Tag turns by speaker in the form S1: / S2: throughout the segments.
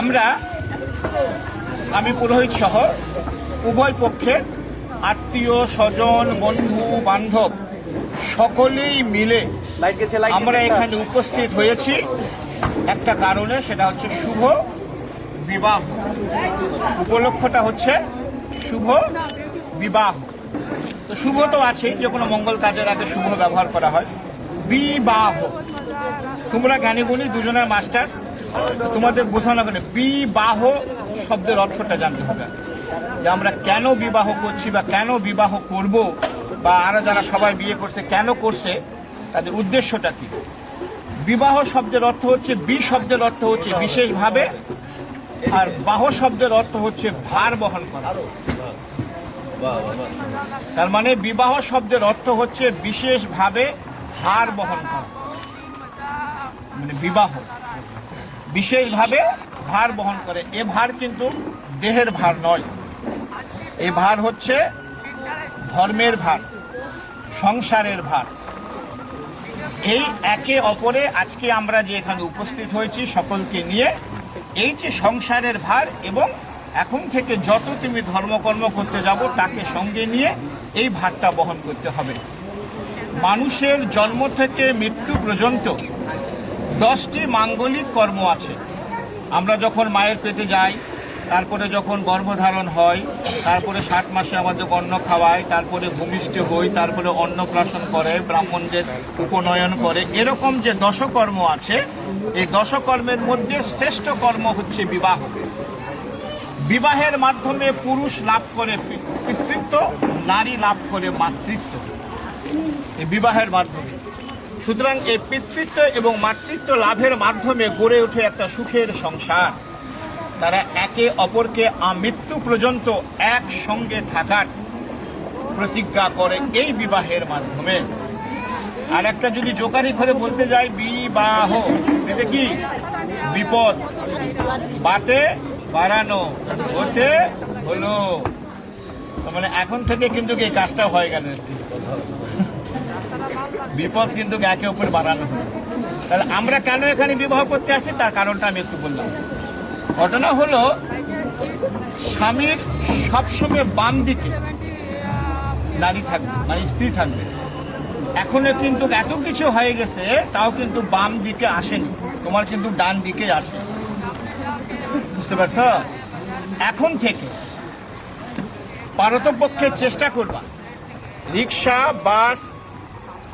S1: আমরা আমি পুরোহিত সহ উভয় পক্ষে আত্মীয় স্বজন বন্ধু বান্ধব সকলেই মিলে আমরা এখানে উপস্থিত হয়েছি। একটা কারণে সেটা হচ্ছে শুভ বিবাহ। উপলক্ষটা হচ্ছে শুভ বিবাহ। তো শুভ তো আছেই যে কোনো মঙ্গল কাজের আগে শুভ ব্যবহার করা হয়। বিবাহ। তোমরা জ্ঞানী গুণী দুজনের মাস্টার্স। তোমাদের বোঝানো কেন বিবাহ শব্দের অর্থটা জানতে হবে। যে আমরা কেন বিবাহ করছি বা কেন বিবাহ করব বা আরও যারা সবাই বিয়ে করছে, কেন করছে, তাদের উদ্দেশ্যটা কি? বিবাহ শব্দের অর্থ হচ্ছে, বি শব্দের অর্থ হচ্ছে বিশেষভাবে, আর বাহ শব্দের অর্থ হচ্ছে ভার বহন করা। তার মানে বিবাহ শব্দের অর্থ হচ্ছে বিশেষভাবে ভার বহন করা। মানে বিবাহ। বিশেষভাবে ভার বহন করে। এ ভার কিন্তু দেহের ভার নয়। এ ভার হচ্ছে ধর্মের ভার, সংসারের ভার। এই একে অপরে আজকে আমরা যে এখানে উপস্থিত হয়েছি সকলকে নিয়ে, এই যে সংসারের ভার এবং এখন থেকে যত তুমি ধর্মকর্ম করতে যাব, তাকে সঙ্গে নিয়ে এই ভারটা বহন করতে হবে। মানুষের জন্ম থেকে মৃত্যু পর্যন্ত দশটি মাঙ্গলিক কর্ম আছে। আমরা যখন মায়ের পেটে যাই, তারপরে যখন গর্ভধারণ হয়, তারপরে ষাট মাসে আমাদের অন্ন খাওয়ায়, তারপরে ভূমিষ্ঠ হই, তারপরে অন্নপ্রাশন করে, ব্রাহ্মণদের উপনয়ন করে, এরকম যে দশকর্ম আছে, এই দশকর্মের মধ্যে শ্রেষ্ঠ কর্ম হচ্ছে বিবাহ। বিবাহের মাধ্যমে পুরুষ লাভ করে পিতৃত্ব, নারী লাভ করে মাতৃত্ব। এই বিবাহের মাধ্যমে। সুতরাং এই পিতৃত্ব এবং মাতৃত্ব লাভের মাধ্যমে গড়ে ওঠে একটা সুখের সংসার। তারা একে অপরকে আমৃত্যু পর্যন্ত একসঙ্গে থাকার প্রতিজ্ঞা করে এই বিবাহের মাধ্যমে। আর একটা যদি জোকারি করে বলতে যাই বিবাহ এটা কি? বিপদ। বাতে বাড়ানো, হতে হলো। মানে এখন থেকে কিন্তু এই কাজটা হয়ে গেল? বিপদ কিন্তু একে অপর বাড়ানো হলো তাহলে আমরা কেন এখানে বিবাহ করতে আসি? তার কারণটা আমি একটু বললাম। ঘটনা হলো, স্বামীর সবসময় বাম দিকে নারী থাকবে মানে স্ত্রী থাকবে। এখনও কিন্তু এত কিছু হয়ে গেছে, তাও কিন্তু বাম দিকে আসেনি। তোমার কিন্তু ডান দিকে আছে। বুঝতে পারছ? এখন থেকে পারতপক্ষে চেষ্টা করবা। রিক্সা, বাস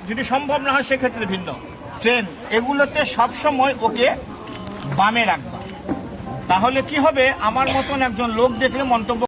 S1: যদি সম্ভব না হয়, সেক্ষেত্রে ভিন্ন। ট্রেন, এগুলোতে সবসময় ওকে বামে রাখবা। তাহলে কি হবে? আমার মতন একজন লোক দেখলে মন্তব্য